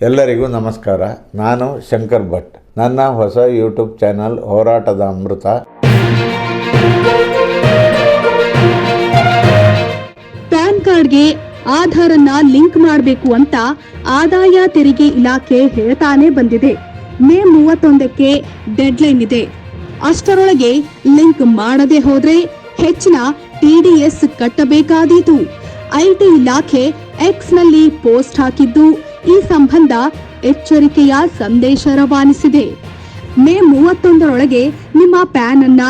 ಎಲ್ಲರಿಗೂ ನಮಸ್ಕಾರ. ನಾನು ಶಂಕರ್ ಭಟ್. ನನ್ನ ಹೊಸ ಯೂಟ್ಯೂಬ್ ಚಾನಲ್ ಹೋರಾಟದ ಅಮೃತ. ಪ್ಯಾನ್ ಕಾರ್ಡ್ಗೆ ಆಧಾರನ್ನ ಲಿಂಕ್ ಮಾಡಬೇಕು ಅಂತ ಆದಾಯ ತೆರಿಗೆ ಇಲಾಖೆ ಹೇಳ್ತಾನೆ ಬಂದಿದೆ. ಮೇ ಮೂವತ್ತೊಂದಕ್ಕೆ ಡೆಡ್ಲೈನ್ ಇದೆ. ಅಷ್ಟರೊಳಗೆ ಲಿಂಕ್ ಮಾಡದೆ ಹೋದ್ರೆ ಹೆಚ್ಚಿನ ಟಿಡಿಎಸ್ ಕಟ್ಟಬೇಕಾದೀತು. ಐಟಿ ಇಲಾಖೆ ಎಕ್ಸ್ನಲ್ಲಿ ಪೋಸ್ಟ್ ಹಾಕಿದ್ದು ಈ ಸಂಬಂಧ ಎಚ್ಚರಿಕೆಯ ಸಂದೇಶ ರವಾನಿಸಿದೆ. ಮೇ ಮೂವತ್ತೊಂದರೊಳಗೆ ನಿಮ್ಮ ಪ್ಯಾನ್ ಅನ್ನ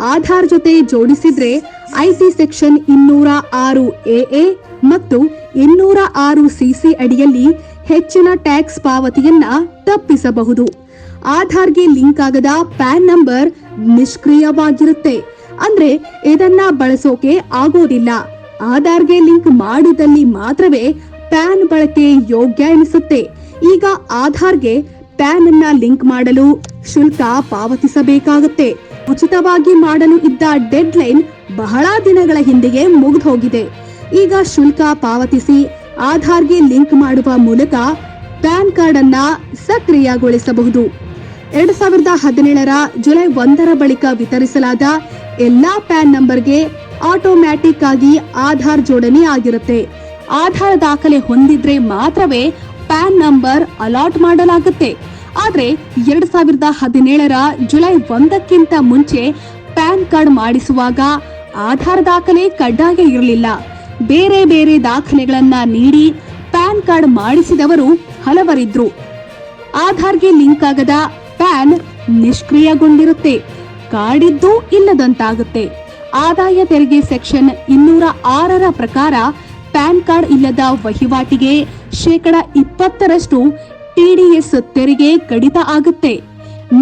ಆಧಾರ್ ಜೊತೆ ಜೋಡಿಸಿದ್ರೆ ಐಟಿ ಸೆಕ್ಷನ್ ಇನ್ನೂರ ಆರು ಎ ಮತ್ತು ಇನ್ನೂರ ಆರು ಸಿಸಿ ಅಡಿಯಲ್ಲಿ ಹೆಚ್ಚಿನ ಟ್ಯಾಕ್ಸ್ ಪಾವತಿಯನ್ನ ತಪ್ಪಿಸಬಹುದು. ಆಧಾರ್ಗೆ ಲಿಂಕ್ ಆಗದ ಪ್ಯಾನ್ ನಂಬರ್ ನಿಷ್ಕ್ರಿಯವಾಗಿರುತ್ತೆ. ಅಂದ್ರೆ ಇದನ್ನ ಬಳಸೋಕೆ ಆಗೋದಿಲ್ಲ. ಆಧಾರ್ಗೆ ಲಿಂಕ್ ಮಾಡಿದಲ್ಲಿ ಮಾತ್ರವೇ ಪ್ಯಾನ್ ಬಳಕೆ ಯೋಗ್ಯ ಎನಿಸುತ್ತೆ. ಈಗ ಆಧಾರ್ಗೆ ಪ್ಯಾನ್ ಅನ್ನ ಲಿಂಕ್ ಮಾಡಲು ಶುಲ್ಕ ಪಾವತಿಸಬೇಕಾಗುತ್ತೆ. ಉಚಿತವಾಗಿ ಮಾಡಲು ಇದ್ದ ಡೆಡ್ ಲೈನ್ ಬಹಳ ದಿನಗಳ ಹಿಂದೆಯೇ ಮುಗಿದು ಹೋಗಿದೆ ಈಗ ಶುಲ್ಕ ಪಾವತಿಸಿ ಆಧಾರ್ಗೆ ಲಿಂಕ್ ಮಾಡುವ ಮೂಲಕ ಪ್ಯಾನ್ ಕಾರ್ಡ್ ಅನ್ನ ಸಕ್ರಿಯಗೊಳಿಸಬಹುದು. ಎರಡ್ ಸಾವಿರದ ಹದಿನೇಳರ ಜುಲೈ ಒಂದರ ಬಳಿಕ ವಿತರಿಸಲಾದ ಎಲ್ಲಾ ಪ್ಯಾನ್ ನಂಬರ್ಗೆ ಆಟೋಮ್ಯಾಟಿಕ್ ಆಗಿ ಆಧಾರ್ ಜೋಡಣೆ ಆಗಿರುತ್ತೆ. ಆಧಾರ್ ದಾಖಲೆ ಹೊಂದಿದ್ರೆ ಮಾತ್ರವೇ ಪ್ಯಾನ್ ನಂಬರ್ ಅಲಾಟ್ ಮಾಡಲಾಗುತ್ತೆ. ಆದರೆ ಎರಡ್ ಸಾವಿರದ ಹದಿನೇಳರ ಜುಲೈ ಒಂದಕ್ಕಿಂತ ಮುಂಚೆ ಪ್ಯಾನ್ ಕಾರ್ಡ್ ಮಾಡಿಸುವಾಗ ಆಧಾರ್ ದಾಖಲೆ ಕಡ್ಡಾಯ ಇರಲಿಲ್ಲ. ಬೇರೆ ಬೇರೆ ದಾಖಲೆಗಳನ್ನ ನೀಡಿ ಪ್ಯಾನ್ ಕಾರ್ಡ್ ಮಾಡಿಸಿದವರು ಹಲವರಿದ್ರು. ಆಧಾರ್ಗೆ ಲಿಂಕ್ ಆಗದ ಪ್ಯಾನ್ ನಿಷ್ಕ್ರಿಯಗೊಂಡಿರುತ್ತೆ. ಕಾಡಿದ್ದು ಇಲ್ಲದಂತಾಗುತ್ತೆ. ಆದಾಯ ತೆರಿಗೆ ಸೆಕ್ಷನ್ ಇನ್ನೂರ ಆರರ ಪ್ರಕಾರ ಪ್ಯಾನ್ ಕಾರ್ಡ್ ಇಲ್ಲದ ವಹಿವಾಟಿಗೆ ಶೇಕಡ ಇಪ್ಪತ್ತರಷ್ಟು ಟಿಡಿಎಸ್ ತೆರಿಗೆ ಕಡಿತ ಆಗುತ್ತೆ.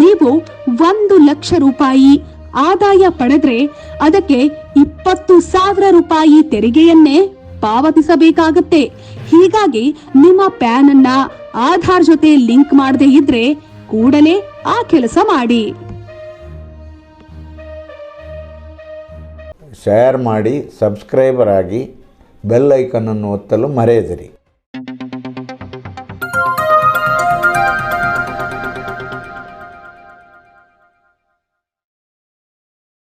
ನೀವು ಒಂದು ಲಕ್ಷ ರೂಪಾಯಿ ಆದಾಯ ಪಡೆದ್ರೆ ಅದಕ್ಕೆ ಇಪ್ಪತ್ತು ಸಾವಿರ ರೂಪಾಯಿ ತೆರಿಗೆಯನ್ನೇ ಪಾವತಿಸಬೇಕಾಗತ್ತೆ. ಹೀಗಾಗಿ ನಿಮ್ಮ ಪ್ಯಾನ್ ಅನ್ನ ಆಧಾರ್ ಜೊತೆ ಲಿಂಕ್ ಮಾಡದೇ ಇದ್ರೆ ಕೂಡಲೇ ಆ ಕೆಲಸ ಮಾಡಿ. ಶೇರ್ ಮಾಡಿ, ಸಬ್ಸ್ಕ್ರೈಬರ್ ಆಗಿ ಬೆಲ್ ಐಕನನ್ನು ಒತ್ತಲು ಮರೆಯದಿರಿ.